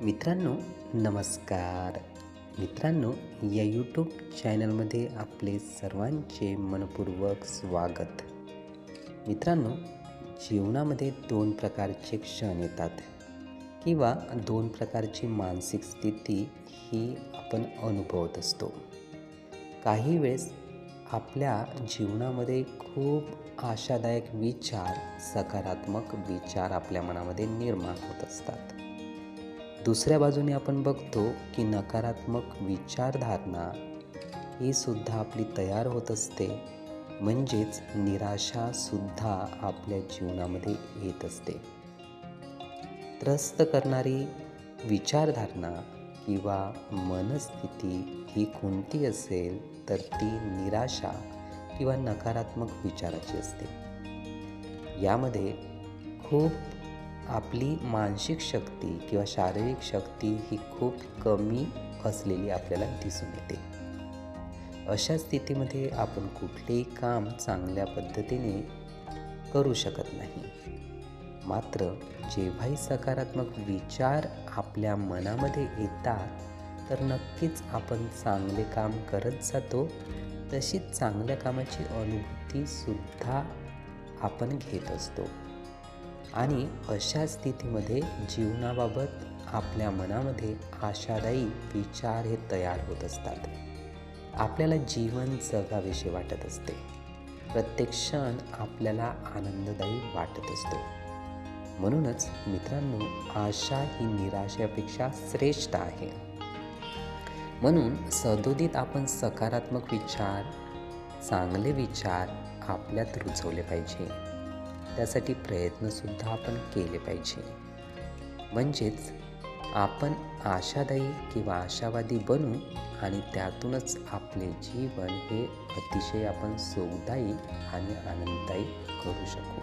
मित्रांनो नमस्कार. मित्रांनो या यूट्यूब चॅनलमध्ये आपले सर्वांचे मनपूर्वक स्वागत. मित्रांनो जीवनामध्ये दोन प्रकारचे क्षण येतात किंवा दोन प्रकारची मानसिक स्थिती ही आपण अनुभवत असतो. काही वेळेस आपल्या जीवनामध्ये खूप आशादायक विचार सकारात्मक विचार आपल्या मनामध्ये निर्माण होत असतात. दुसऱ्या बाजूने आपण बघतो की नकारात्मक विचारधारणा ही सुद्धा आपली तयार होत असते. म्हणजेच निराशासुद्धा आपल्या जीवनामध्ये येत असते. त्रस्त करणारी विचारधारणा किंवा मनस्थिती ही कोणती असेल तर ती निराशा किंवा नकारात्मक विचाराची असते. यामध्ये खूप आपली मानसिक शक्ती किंवा शारीरिक शक्ती ही खूप कमी असलेली आपल्याला दिसून येते. अशा स्थितीमध्ये आपण कुठलेही काम चांगल्या पद्धतीने करू शकत नाही. मात्र जेव्हाही सकारात्मक विचार आपल्या मनामध्ये येतात तर नक्कीच आपण चांगले काम करत जातो. तशीच चांगल्या कामाची अनुभूतीसुद्धा आपण घेत असतो. आणि अशा स्थितीमध्ये जीवनाबाबत आपल्या मनामध्ये आशादायी विचार हे तयार होत असतात. आपल्याला जीवन जगाविषयी वाटत असते. प्रत्येक क्षण आपल्याला आनंददायी वाटत असतो. म्हणूनच मित्रांनो आशा ही निराशेपेक्षा श्रेष्ठ आहे. म्हणून सदोदित आपण सकारात्मक विचार चांगले विचार आपल्यात रुजवले पाहिजे. त्यासाठी प्रयत्नसुद्धा आपण केले पाहिजे. म्हणजेच आपण आशादायी किंवा आशावादी बनू आणि त्यातूनच आपले जीवन हे अतिशय आपण सुखदायी आणि आनंददायी करू शकू.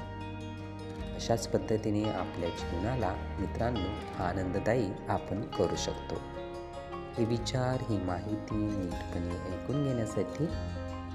अशाच पद्धतीने आपल्या जीवनाला मित्रांनो आनंददायी आपण करू शकतो. हे विचार ही माहिती नीटपणे ऐकून घेण्यासाठी